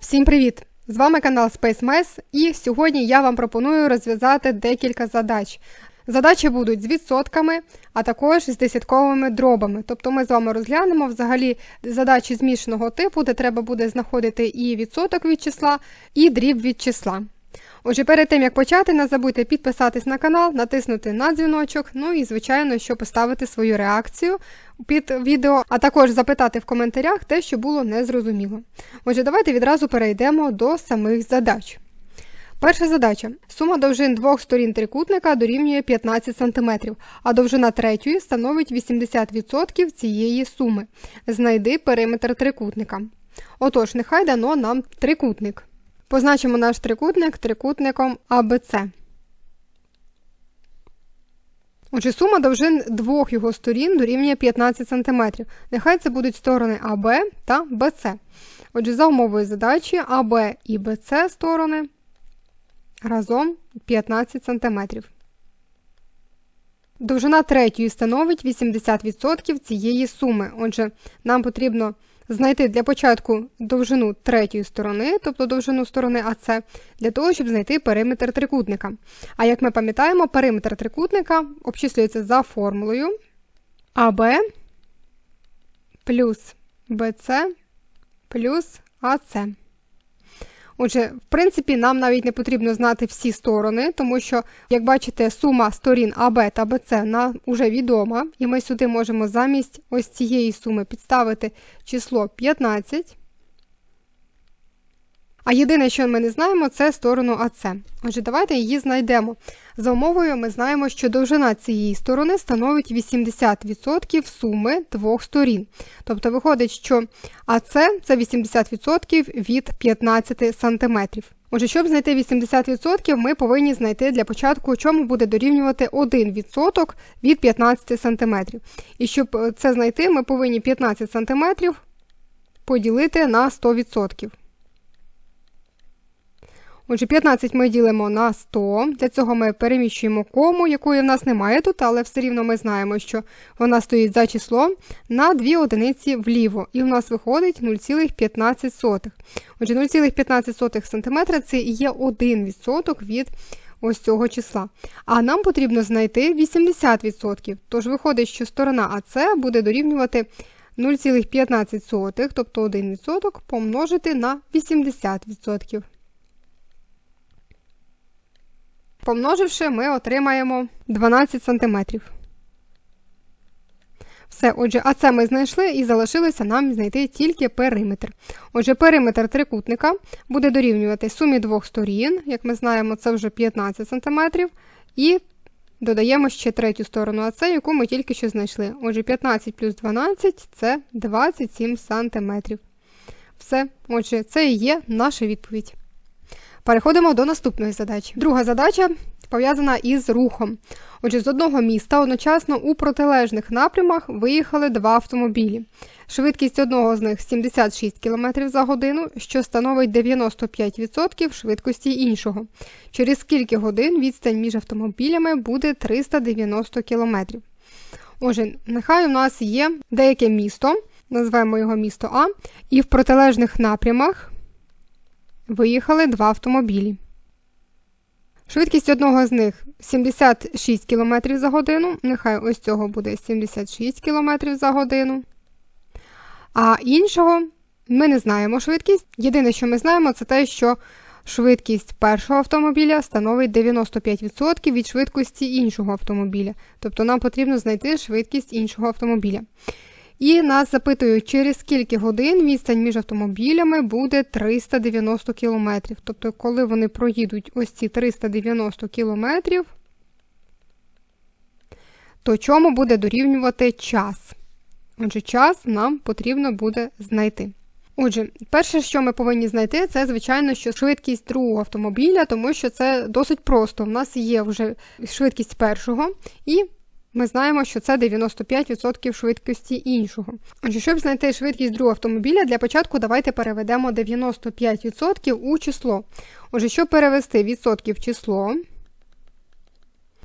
Всім привіт! З вами канал Space Mess і сьогодні я вам пропоную розв'язати декілька задач. Задачі будуть з відсотками, а також з десятковими дробами. Тобто ми з вами розглянемо взагалі задачі змішаного типу, де треба буде знаходити і відсоток від числа, і дріб від числа. Отже, перед тим як почати, не забудьте підписатись на канал, натиснути на дзвіночок, ну і, звичайно, що поставити свою реакцію під відео, а також запитати в коментарях те, що було незрозуміло. Отже, давайте відразу перейдемо до самих задач. Перша задача. Сума довжин двох сторін трикутника дорівнює 15 см, а довжина третьої становить 80% цієї суми. Знайди периметр трикутника. Отож, нехай дано нам трикутник. Позначимо наш трикутник трикутником АБЦ. Отже, сума довжин двох його сторін дорівнює 15 см. Нехай це будуть сторони АБ та БЦ. Отже, за умовою задачі АБ і БЦ сторони разом 15 см. Довжина третьої становить 80% цієї суми. Отже, нам потрібно знайти для початку довжину третьої сторони, тобто довжину сторони АС, для того, щоб знайти периметр трикутника. А як ми пам'ятаємо, периметр трикутника обчислюється за формулою АБ плюс БЦ плюс АС. Отже, в принципі, нам навіть не потрібно знати всі сторони, тому що, як бачите, сума сторін АБ та БЦ нам вже відома, і ми сюди можемо замість ось цієї суми підставити число 15. А єдине, що ми не знаємо, це сторону АЦ. Отже, давайте її знайдемо. За умовою, ми знаємо, що довжина цієї сторони становить 80% суми двох сторін. Тобто виходить, що АЦ це 80% від 15 см. Отже, щоб знайти 80%, ми повинні знайти для початку, чому буде дорівнювати 1% від 15 см. І щоб це знайти, ми повинні 15 см поділити на 100%. Отже, 15 ми ділимо на 100. Для цього ми переміщуємо кому, якої в нас немає тут, але все рівно ми знаємо, що вона стоїть за числом на 2 одиниці вліво. І в нас виходить 0,15. Отже, 0,15 см це є 1% від ось цього числа. А нам потрібно знайти 80%. Тож виходить, що сторона АС буде дорівнювати 0,15, тобто 1% помножити на 80%. Помноживши, ми отримаємо 12 см. Все, отже, а це ми знайшли і залишилося нам знайти тільки периметр. Отже, периметр трикутника буде дорівнювати сумі двох сторін, як ми знаємо, це вже 15 см. І додаємо ще третю сторону АЦ, яку ми тільки що знайшли. Отже, 15 плюс 12 це 27 см. Все, отже, це і є наша відповідь. Переходимо до наступної задачі. Друга задача пов'язана із рухом. Отже, з одного міста одночасно у протилежних напрямах виїхали два автомобілі. Швидкість одного з них 76 км за годину, що становить 95% швидкості іншого. Через скільки годин відстань між автомобілями буде 390 км. Отже, нехай у нас є деяке місто, назвемо його місто А, і в протилежних напрямах виїхали два автомобілі. Швидкість одного з них 76 км за годину. Нехай ось цього буде 76 км за годину. А іншого ми не знаємо швидкість. Єдине, що ми знаємо, це те, що швидкість першого автомобіля становить 95% від швидкості іншого автомобіля. Тобто нам потрібно знайти швидкість іншого автомобіля. І нас запитують, через скільки годин відстань між автомобілями буде 390 км. Тобто, коли вони проїдуть ось ці 390 км, то чому буде дорівнювати час? Отже, час нам потрібно буде знайти. Отже, перше, що ми повинні знайти, це, звичайно, що швидкість другого автомобіля, тому що це досить просто. У нас є вже швидкість першого і ми знаємо, що це 95% швидкості іншого. Отже, щоб знайти швидкість другого автомобіля, для початку давайте переведемо 95% у число. Отже, щоб перевести відсотки в число,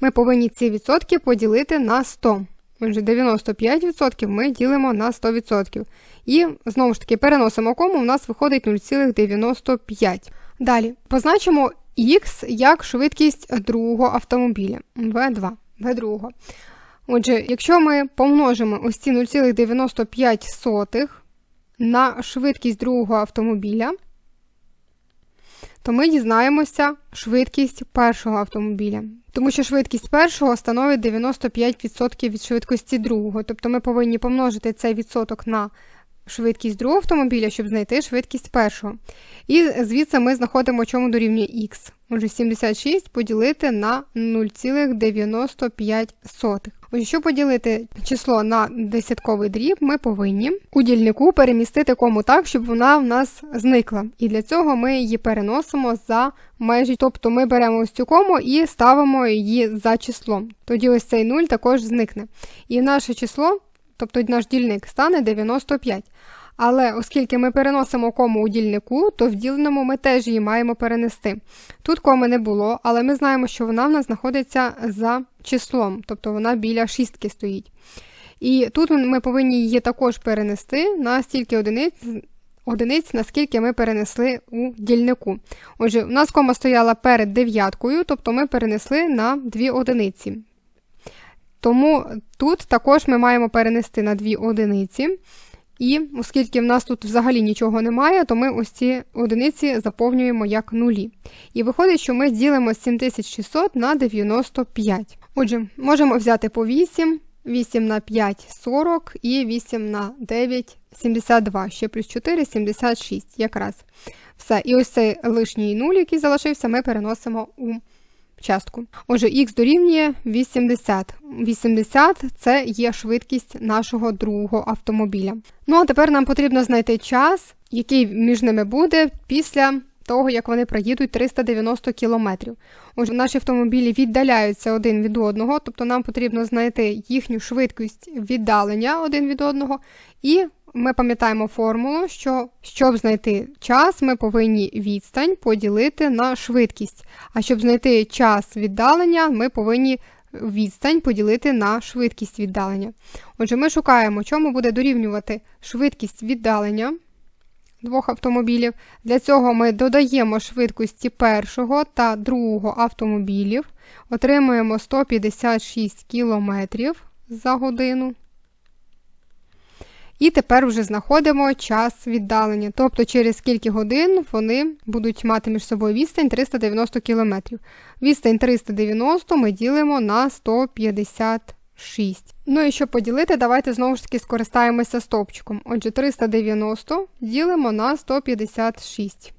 ми повинні ці відсотки поділити на 100. Отже, 95% ми ділимо на 100%. І знову ж таки переносимо кому, у нас виходить 0,95. Далі позначимо Х як швидкість другого автомобіля В2. В2. Отже, якщо ми помножимо ось ці 0,95 на швидкість другого автомобіля, то ми дізнаємося швидкість першого автомобіля. Тому що швидкість першого становить 95% від швидкості другого. Тобто ми повинні помножити цей відсоток на швидкість другого автомобіля, щоб знайти швидкість першого. І звідси ми знаходимо, чому дорівнює х. Отже, 76 поділити на 0,95. Отже, щоб поділити число на десятковий дріб, ми повинні у дільнику перемістити кому так, щоб вона в нас зникла. І для цього ми її переносимо за межі. Тобто ми беремо ось цю кому і ставимо її за числом. Тоді ось цей 0 також зникне. І наше число, тобто наш дільник, стане 95. Але оскільки ми переносимо кому у дільнику, то в діленому ми теж її маємо перенести. Тут коми не було, але ми знаємо, що вона в нас знаходиться за числом, тобто вона біля шістки стоїть. І тут ми повинні її також перенести на стільки одиниць, одиниць, наскільки ми перенесли у дільнику. Отже, у нас кома стояла перед дев'яткою, тобто ми перенесли на дві одиниці. Тому тут також ми маємо перенести на дві одиниці. І оскільки в нас тут взагалі нічого немає, то ми ось ці одиниці заповнюємо як нулі. І виходить, що ми ділимо 7600 на 95. Отже, можемо взяти по 8, 8 на 5 40 і 8 на 9 72, ще плюс 4 76 якраз. Все. І ось цей лишній нуль, який залишився, ми переносимо у частку. Отже, х дорівнює 80. 80 це є швидкість нашого другого автомобіля. Ну а тепер нам потрібно знайти час, який між ними буде після того, як вони проїдуть 390 кілометрів. Отже, наші автомобілі віддаляються один від одного, тобто нам потрібно знайти їхню швидкість віддалення один від одного і ми пам'ятаємо формулу, що щоб знайти час, ми повинні відстань поділити на швидкість. А щоб знайти час віддалення, ми повинні відстань поділити на швидкість віддалення. Отже, ми шукаємо, чому буде дорівнювати швидкість віддалення двох автомобілів. Для цього ми додаємо швидкості першого та другого автомобілів, отримуємо 156 км за годину. І тепер вже знаходимо час віддалення, тобто через скільки годин вони будуть мати між собою відстань 390 км. Відстань 390 ми ділимо на 156. Ну і щоб поділити, давайте знову ж таки скористаємося стовпчиком. Отже, 390 ділимо на 156.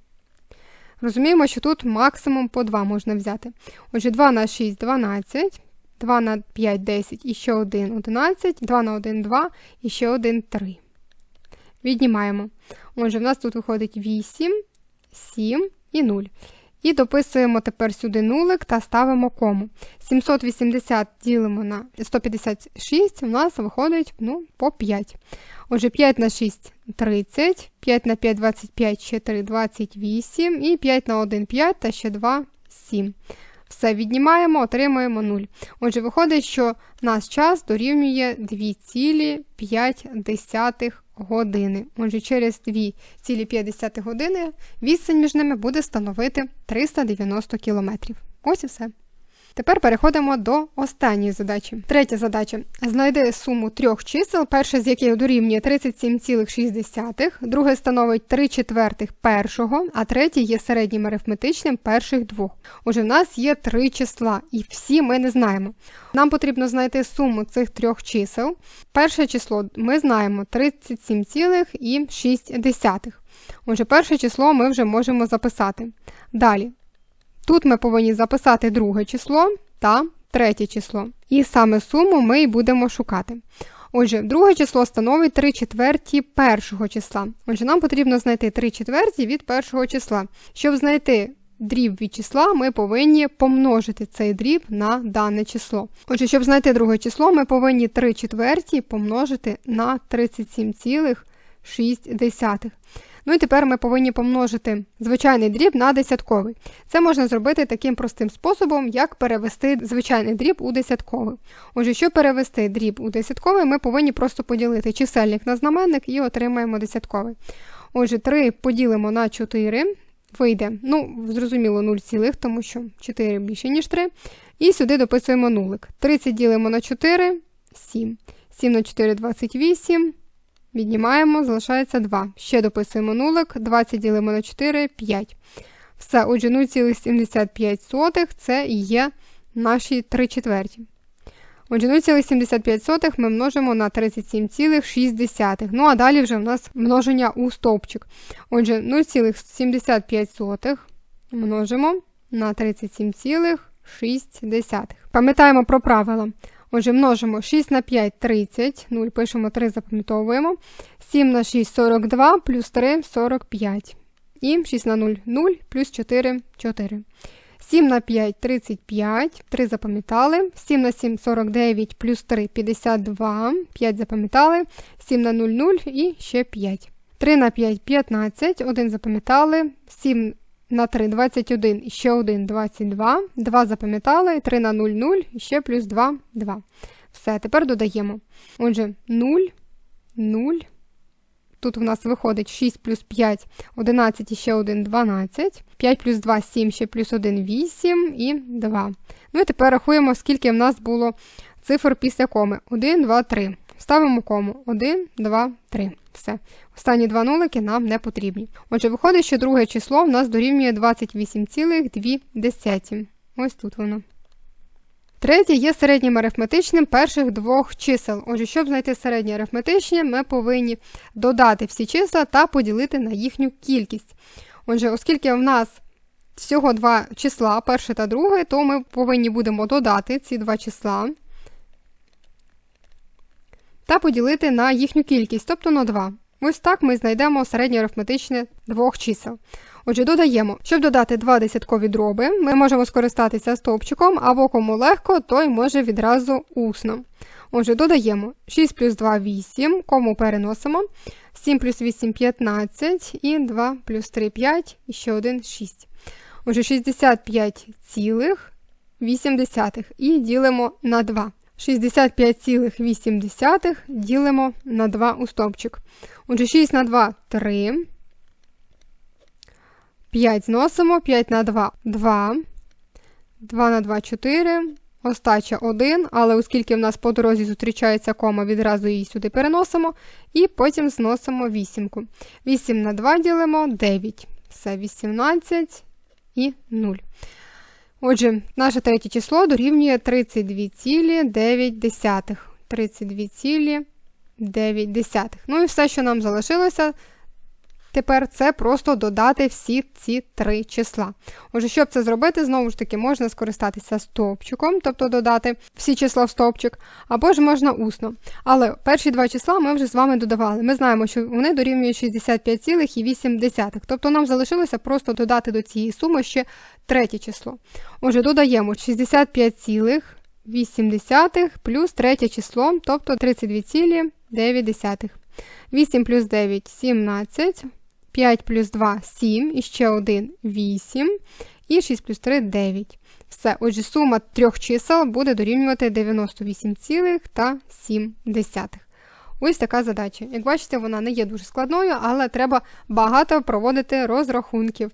Розуміємо, що тут максимум по 2 можна взяти. Отже, 2 на 6 12. 2 на 5 10 і ще 1 11, 2 на 1 2 і ще 1 3. Віднімаємо. Отже, в нас тут виходить 8, 7 і 0. І дописуємо тепер сюди нулик та ставимо кому. 780 ділимо на 156, у нас виходить ну, по 5. Отже, 5 на 6 30, 5 на 5 25, ще 3 28, і 5 на 1 5 та ще 2 7. Все віднімаємо, отримуємо 0. Отже, виходить, що наш час дорівнює 2,5 години. Отже, через 2,5 години відстань між ними буде становити 390 км. Ось і все. Тепер переходимо до останньої задачі. Третя задача. Знайди суму трьох чисел, перше з яких дорівнює 37,6, друге становить 3 четвертих першого, а третє є середнім арифметичним перших двох. Отже, в нас є три числа, і всі ми не знаємо. Нам потрібно знайти суму цих трьох чисел. Перше число ми знаємо 37,6. Отже, перше число ми вже можемо записати. Далі. Тут ми повинні записати друге число та третє число. І саме суму ми і будемо шукати. Отже, друге число становить 3 четверті першого числа. Отже, нам потрібно знайти 3 четверті від першого числа. Щоб знайти дріб від числа, ми повинні помножити цей дріб на дане число. Отже, щоб знайти друге число, ми повинні 3 четверті помножити на 37,6. 0,6. Ну і тепер ми повинні помножити звичайний дріб на десятковий. Це можна зробити таким простим способом, як перевести звичайний дріб у десятковий. Отже, щоб перевести дріб у десятковий, ми повинні просто поділити чисельник на знаменник і отримаємо десятковий. Отже, 3 поділимо на 4, вийде, ну, зрозуміло, 0, цілих, тому що 4 більше, ніж 3. І сюди дописуємо нулик. 30 ділимо на 4, 7. 7 на 4 28. Віднімаємо, залишається 2. Ще дописуємо нулик, 20 ділимо на 4, 5. Все, отже, 0,75 це є наші 3 четверті. Отже, 0,75 ми множимо на 37,6. Ну, а далі вже в нас множення у стовпчик. Отже, 0,75 множимо на 37,6. Пам'ятаємо про правила. Отже, множимо 6 на 5 30, 0, пишемо 3, запам'ятовуємо. 7 на 6 42, плюс 3 45. І 6 на 0 0, плюс 4 4. 7 на 5 35, 3 запам'ятали. 7 на 7 49, плюс 3 52, 5 запам'ятали. 7 на 0 0 і ще 5. 3 на 5 15, 1 запам'ятали. 7 на 3 21 і ще 1 22. 2 запам'ятали, 3 на 0 0 і ще плюс 2 2. Все, тепер додаємо. Отже, 0, 0. Тут у нас виходить 6 плюс 5, 11 і ще 1 12. 5 плюс 2 7, ще плюс 1 8 і 2. Ну і тепер рахуємо, скільки в нас було цифр після коми. 1, 2, 3. Ставимо кому. 1, 2, 3. Все. Останні два нулики нам не потрібні. Отже, виходить, що друге число в нас дорівнює 28,2. Ось тут воно. Третє є середнім арифметичним перших двох чисел. Отже, щоб знайти середнє арифметичне, ми повинні додати всі числа та поділити на їхню кількість. Отже, оскільки в нас всього два числа, перше та друге, то ми повинні будемо додати ці два числа та поділити на їхню кількість, тобто на 2. Ось так ми знайдемо середнє арифметичне двох чисел. Отже, додаємо, щоб додати два десяткові дроби, ми можемо скористатися стовпчиком, або кому легко, той може відразу усно. Отже, додаємо 6 плюс 2 8, кому переносимо. 7 плюс 8 15 і 2 плюс 3 5 і ще 1 6. Отже, 65,8 і ділимо на 2. 65,8 ділимо на 2 у стовпчик. Отже, 6 на 2 3. 5 зносимо, 5 на 2 2. 2 на 2 4. Остача 1, але оскільки в нас по дорозі зустрічається кома, відразу її сюди переносимо. І потім зносимо 8. 8 на 2 ділимо 9. Все, 18 і 0. Отже, наше третє число дорівнює 32,9. 32,9. Ну і все, що нам залишилося, тепер це просто додати всі ці три числа. Отже, щоб це зробити, знову ж таки, можна скористатися стовпчиком, тобто додати всі числа в стовпчик, або ж можна усно. Але перші два числа ми вже з вами додавали. Ми знаємо, що вони дорівнюють 65,8. Тобто нам залишилося просто додати до цієї суми ще третє число. Отже, додаємо 65,8 плюс третє число, тобто 32,9. 8 плюс 9 17. 5 плюс 2 7, і ще 1 8, і 6 плюс 3 9. Все, отже, сума трьох чисел буде дорівнювати 98,7. Ось така задача. Як бачите, вона не є дуже складною, але треба багато проводити розрахунків.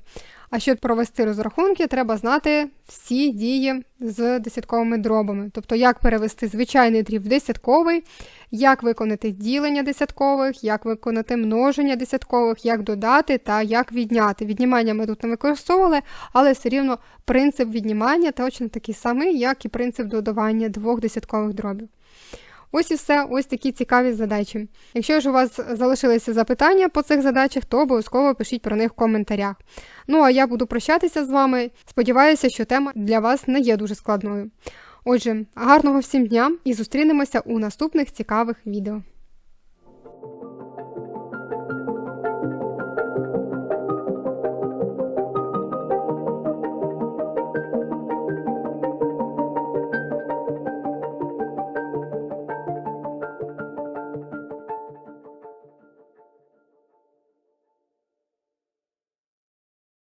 А щоб провести розрахунки, треба знати всі дії з десятковими дробами. Тобто, як перевести звичайний дріб в десятковий, як виконати ділення десяткових, як виконати множення десяткових, як додати та як відняти. Віднімання ми тут не використовували, але все рівно принцип віднімання точно такий самий, як і принцип додавання двох десяткових дробів. Ось і все, ось такі цікаві задачі. Якщо ж у вас залишилися запитання по цих задачах, то обов'язково пишіть про них в коментарях. Ну а я буду прощатися з вами. Сподіваюся, що тема для вас не є дуже складною. Отже, гарного всім дня і зустрінемося у наступних цікавих відео.